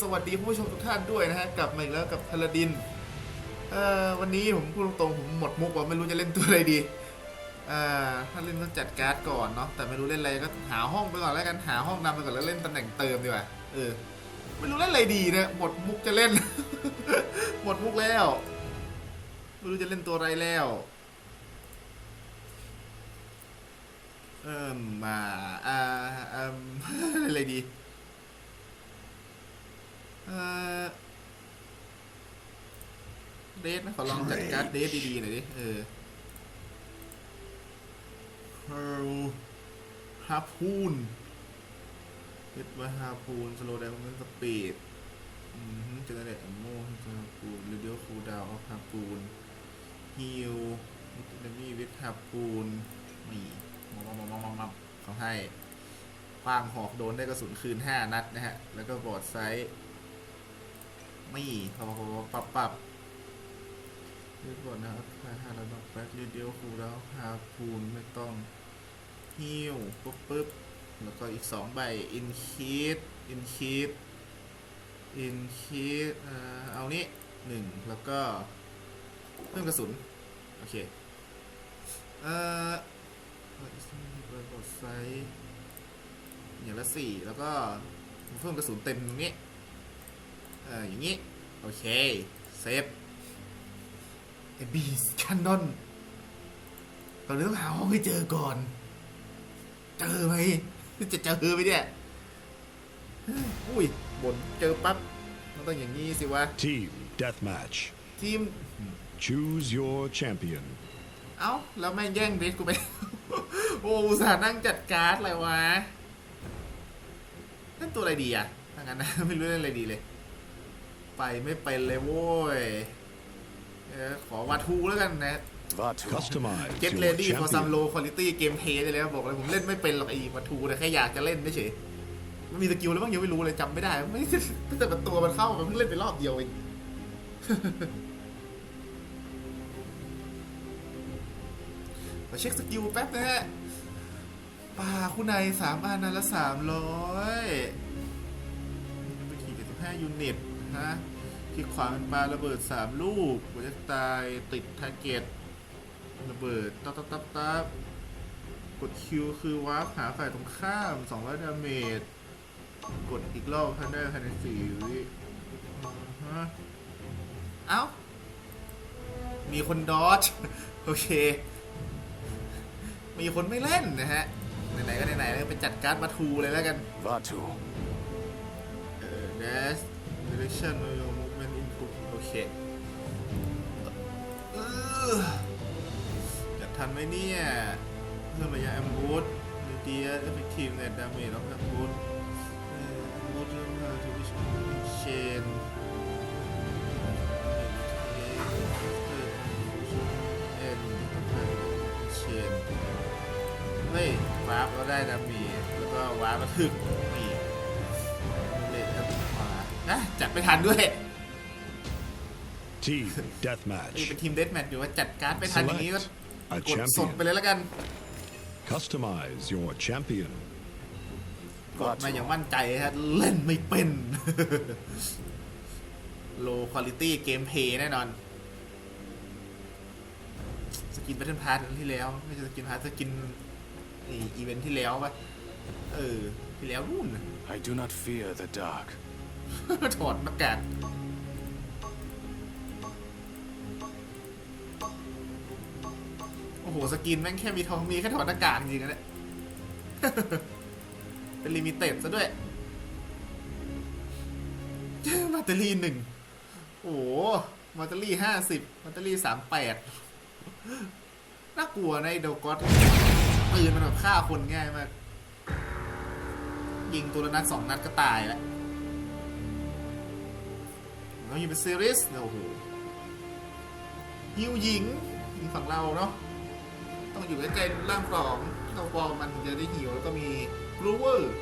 สวัสดีผู้ชมทุกท่านด้วยนะฮะกลับมาอีกแล้วกับพาลาดินเอ่อวันนี้ผมพูดตรงๆผมหมดมุกว่าไม่รู้จะเล่นตัวอะไรดีเอ่อถ้าเล่นต้องจัดการ์ดก่อนเนาะแต่ไม่รู้เล่นอะไรก็หาห้องไปก่อนแล้วกันหาห้องนำไปก่อนแล้วเล่นตำแหน่งเติมดีกว่าเออไม่รู้เล่นอะไรดีเนี่ยหมดมุกจะเล่น หมดมุกแล้วไม่รู้จะเล่นตัวอะไรแล้วเอิ่มมาอ่าเอิ่มอะไรดี เอ่อเดทนะขอลองจัดการ์ดเดทดีๆหน่อยดิ เออเฮลฮาพูนเฮดว่าฮาพูนสโลว์ดาวน์สปีดอืมเจเนเรตอัมโมฮาพูนเรดิโอคูดาวฮาพูนฮิลมิตเนมี่วิทฮาพูนมีมอมมอมมอมมอมเขาให้ฟางหอกโดนได้กระสุนคืน 5 นัดนะฮะ แล้วก็บอร์ดไซส์ ไม่พอปรับปรับเรียกก่อนนะครับค่าห้าระดับแบ็คเรเดียวคูแล้วฮาพูนไม่ต้องฮิวปุ๊บปุ๊บแล้วก็อีกสองใบอินคีดอินคีดอินคีดเอานี้หนึ่งแล้วก็เพิ่มกระสุน โอเค เอ่อเปิดไซส์อย่างละสี่แล้วก็เพิ่มกระสุนเต็มตรงนี้ เอออย่างนี้ โอเค เซฟไอ้บีสคันนอนตอนนี้ต้องหาห้องให้เจอก่อน เจอไหมจะเจอไหมเนี่ยอุ้ยบนเจอปั๊บมันต้องอย่างนี้สิวะ Team Deathmatch. ทีม Choose your champion. เอ้า แล้วแม่งแย่งเบสกูไป โอ้อุตส่าห์นั่งจัดการ์ดอะไรวะนั่นตัวอะไรดีอะถ้างั้นนะ ไม่รู้เล่นอะไรดีเลย ไปไม่เป็นเลยโว้ยเออขอวาทูแล้วกันนะ Vatu. Customize Get your ready for some champion. low quality gameplay ได้เลยครับบอกเลยผมเล่นไม่เป็นหรอกไอ้วาทูแต่แค่อยากจะเล่นเฉยมันมีสกิลแล้วบ้างยังไม่รู้เลยจำไม่ได้ไม่ตั้งแต่ตัวมันเข้ามันเพิ่งเล่นไปรอบเดียวเองมาเช็คสกิลแป๊บนะฮะป่าคุณนายสามอันนั้นละสามร้อยไปขี่เจ็ดสิบห้ายูนิตฮะ คลิกขวาเป็นปลาระเบิดสามลูกหัวจะตายติดทาร์เก็ตระเบิดตับตับตับตับกดคิวคือวาร์ปหาฝ่ายตรงข้าม 200 ดาเมจ กดอีกรอบภายในภายในสี่วิอ่าฮะเอ้า มีคนดอจโอเค มีคนไม่เล่นนะฮะ ไหนๆก็ไหนๆแล้วไปจัดการ์ดมาทูเลยแล้วกัน Vatu. เออ dash direction of your movement input โอเค เออจะทันไหมเนี่ยเพิ่มระยะ ambush media effective net damage of ambush เอ่อ ambush เรื่องราวที่วิชา chain เอ็นเชนเฮ้ยวาร์ปก็ได้ดามีแล้วก็วาร์ปก็ถึกนี่เลทครับขวานะจัดไม่ทันด้วย Team นี่ Deathmatch. เป็นทีมเดสแมทอยู่ว่าจัดการดไม่ทันอย่างนี้ก็ A กดสดไป champion. เลยแล้วกัน Customize your champion. กดมาอย่างมั่นใจฮะเล่นไม่เป็น low quality เกมเพย์แน่นอน สกิน Battle Pass ที่แล้ว ไม่ใช่สกินพาร์สกินไอ้อีเวนท์ที่แล้วปะเออ ที่แล้วนู่นน่ะ I do not fear the dark. ถอดหน้ากาก โอ้โหสกินแม่งแค่มีทองมีแค่ถอดหน้ากากจริงๆนะเนี่ย เป็นลิมิเต็ดซะด้วยแบตเตอรี่หนึ่งโอ้โหแบตเตอรี่ห้าสิบแบตเตอรี่สามแปดน่ากลัวในะไอ้เดลกอตปืนมันแบบฆ่าคนง่ายมาก ยิงตัวละนัดสองนัดก็ตายแล้วเราอยู่เป็นซีรีส์เนี่ยโอ้โหฮิวหญิงหญิงฝั่งเราเนาะ ต้องอยู่ใกล้ๆร่างสองเราฟอร์มมันถึงจะได้ฮิวแล้วก็มีกรูเวอร์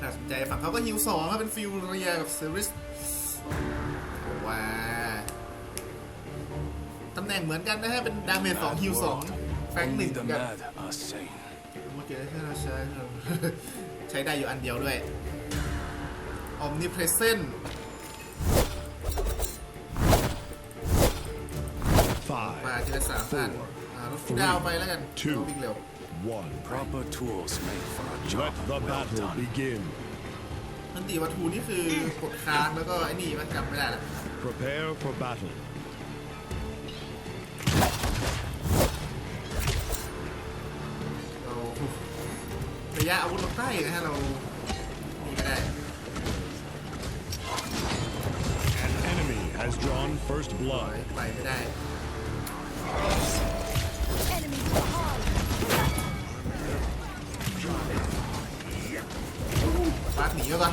น่าสนใจฝั่งเขาก็ฮิวสองแล้วเป็นฟิลเรียกับซีรีส์ว้าตำแหน่งเหมือนกันนะฮะ เป็นดาเมจสองฮิวสองแฟงหนึ่ง Only เหมื the อนกัน mad are sane. มาเกตให้เราใช้ใช้ได้อยู่อันเดียวด้วย Omnipresent ม า Five, ทีละสามอันอ่ารถฟูดาวไปแล้วกัน two วิ่งเร็ว one. Proper tools made for a job Let the well battle done. begin. อันตีวัตถุนี่คือกดค้างแล้วก็ไอ้นี่มันจำไม่ได้ละ Prepare for battle. เราระยะอาวุธเราใกล้นะฮะเรานี่ไม่ได้ An enemy has drawn first ปล่อย blood. ไปไม่ได้ Enemy behind. มาร์คหนีมาก่อน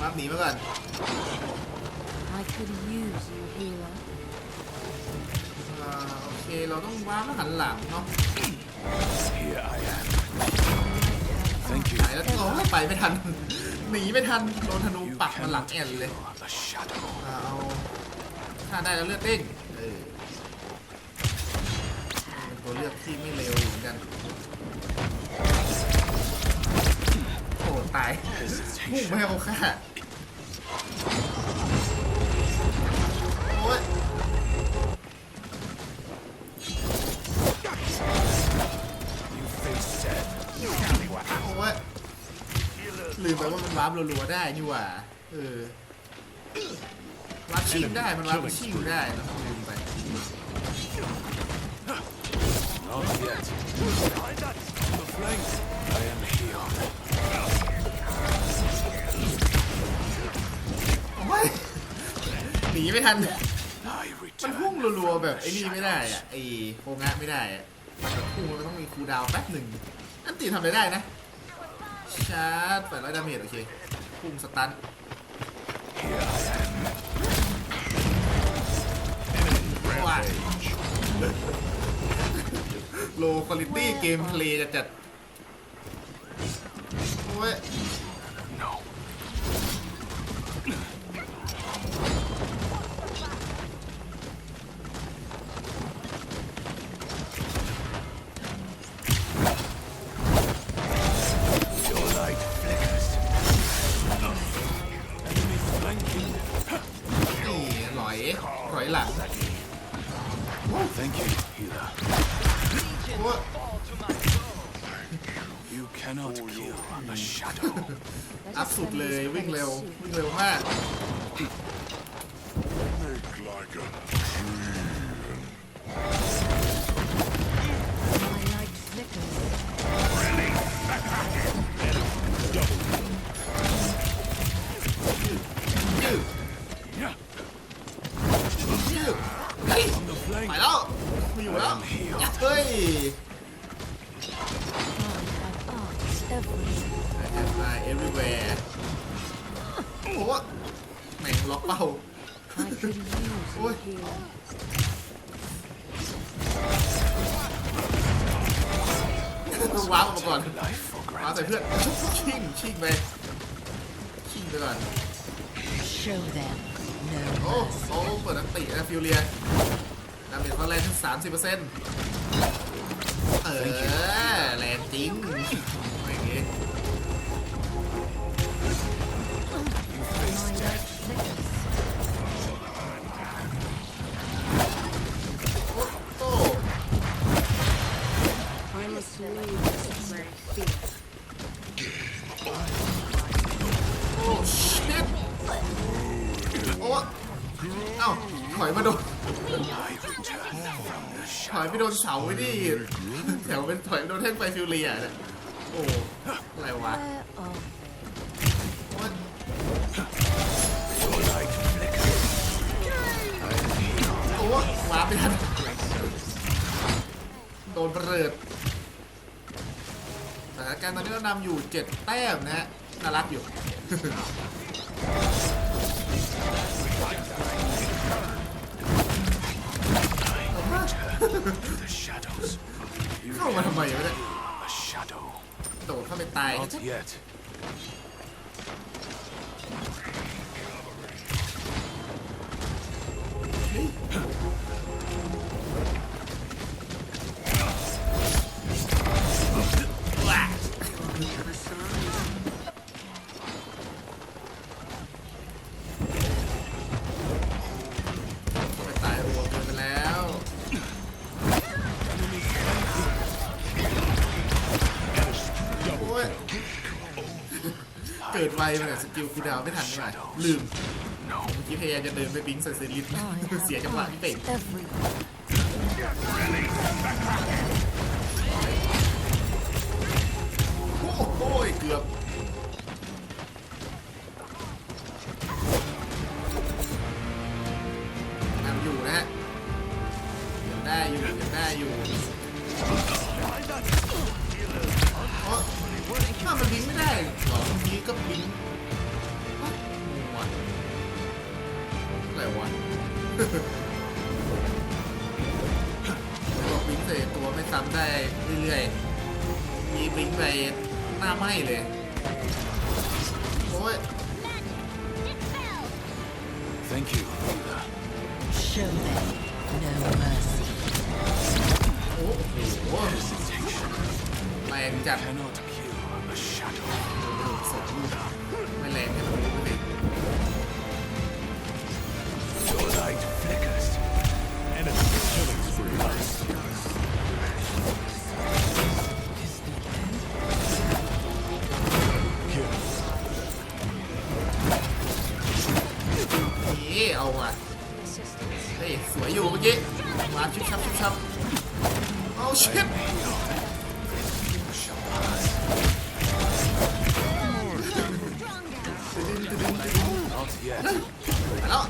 มาร์คหนีมาก่อน I could use you, healer. อ่าโอเค เราต้องว้าร์ปแล้วหันหลังเนาะ Here I am. Thank you. ไหนแล้วโอ้ยไปไม่ทัน หนีไม่ทัน โดนธนู You ปักมาหลัง cannot แอนเลย kill the shadow. อ่าเอาถ้าได้แล้วเลือดเด้งเออเป็น ตัวเลือกที่ไม่เร็วเหมือนกัน โอ้ ตายพุ่งไม่เขาฆ่าโอ้ยโอ้ยลืมไปว่ามันวาร์ปรัวๆได้นี่หว่า เออวาร์ปชิงได้ มันวาร์ปชิงได้แล้ Not yet. The flanks. I am healed. โอ้ยหนีไม่ทัน I มันพุ่ง return รัวๆแบบไอ้นี่ไม่ได้อะไอ้โคงะไม่ได้อะมันพุ่งมันต้องมีคูลดาวน์แป๊บหนึ่งอันตีทำอะไรได้นะ ชาร์จแปดร้อยดาเมจโอเค พุ่งสตัน Here I am. ว้า Rampage. โลคุณลิตี้เกมเพลย์จะจัดโอ้ย cannot kill the shadow. Let อัพ us สุด send เลย these วิ่งเร็ว credits soon. วิ่งเร็วมาก My light flickers. Yeah. ยืดเฮ้ย On the ไป flank. แล้วไม่อยู่แล้ว I am healed. เฮ้ย arts everywhere. I have eye everywhere โอ้โหแม่งล็อกเป้า I could use you, Oi. healer. ว้าวออกมาก่อน Life for ว้าวใส่ granted. เพื่อน ชิ่งชิ่งไป ชิ่งไปก่อน Show them. No โอ้เขาเปิดอันตินะฟิวเลียดาเมจเขาแรงถึงสามสิบเปอร์เซ็นต์เออแรงจริง โอ้ชิตโอ้เอ้าถอยมาโดนถอยไปโดนเสาไว้ดิแถวเป็นถอยไปโดนแท่งไฟฟิวเลียเนี่ยโอ้อะไรวะโอ้ว้าไปทันโดนประเริด สถานการณ์ตอนนี้เรานำอยู่ 7 แต้มนะฮะน่ารักอยู่ The shadows. เข้ามาทำไมวะเนี่ย a shadow. โดดเข้าไปตาย Not yet. เกิดไวไปหน่อยสกิลคูลดาวน์ไม่ทันนี่หว่าลืม No. เมื่อกี้พยายามจะเดินไปบิงใส่เซริส I have เสียจังหวะพี่เป่ง eyes everywhere. โอ้โหเกือบนำอยู่นะฮะยังได้อยู่ยังได้อยู่ กี้ก็บิงฮะงงวะอะไรวะบอกบิงใส่ตัวไม่ซ้ำได้เรื่อยๆ มีบิงไปหน้าไหม้เลย โอ้ย Thank you, healer. Show them no mercy. โอ้โห Hesitation แรงจัด cannot นี่เอาว่ะเฮ้ยสวยอยู่เมื่อกี้มาชิบชับชิบชับเอาชิบ Not yet. ไปแล้ว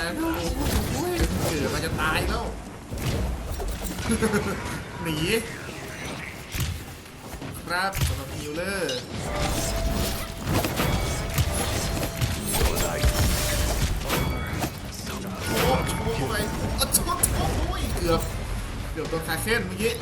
from the shadow โอ้ยเกิดมันจะตายแล้วหนีครับสำหรับฮิลเลอร์ Your light โอ้โหไปโอ้โหโอ้ยเกือบเกือบโดนคาเคนเมื่อกี้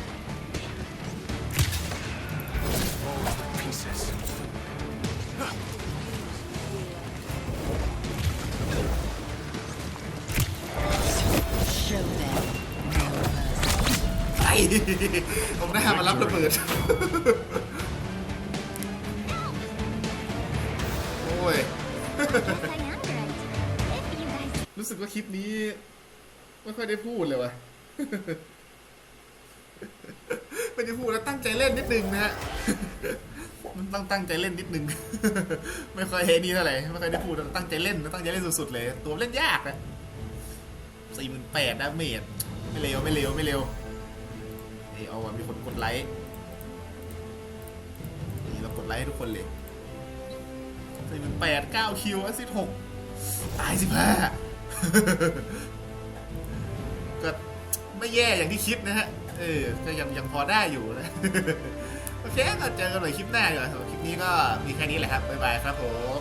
โอ้ย รู้สึกว่าคลิปนี้ ไม่ค่อยได้พูดเลยวะไม่ได้พูดแล้วตั้งใจเล่นนิดนึงนะฮะ มันต้องตั้งใจเล่นนิดนึง ไม่ค่อยเฮนี่เท่าไหร่ ไม่ค่อยได้พูดแต่ตั้งใจเล่นนะตั้งใจเล่นสุดๆเลย ตัวเล่นยากอะสี่หมื่นแปดดาเมจไม่เร็วไม่เร็วไม่เร็วนี่เอาว่ะมีคนกดไลค์นี่เรากด ไลค์ให้ทุกคนเลยใส่เป็นแปดเก้าคิวแอสซิดหกตายสิบห้าก็ไม่แย่อย่างที่คิดนะฮะ เออ ก็ยังยังพอได้อยู่นะ โอเค ก็เจอกันใหม่คลิปหน้าดีกว่าสำหรับคลิปนี้ก็มีแค่นี้แหละครับ บ๊ายบายครับผม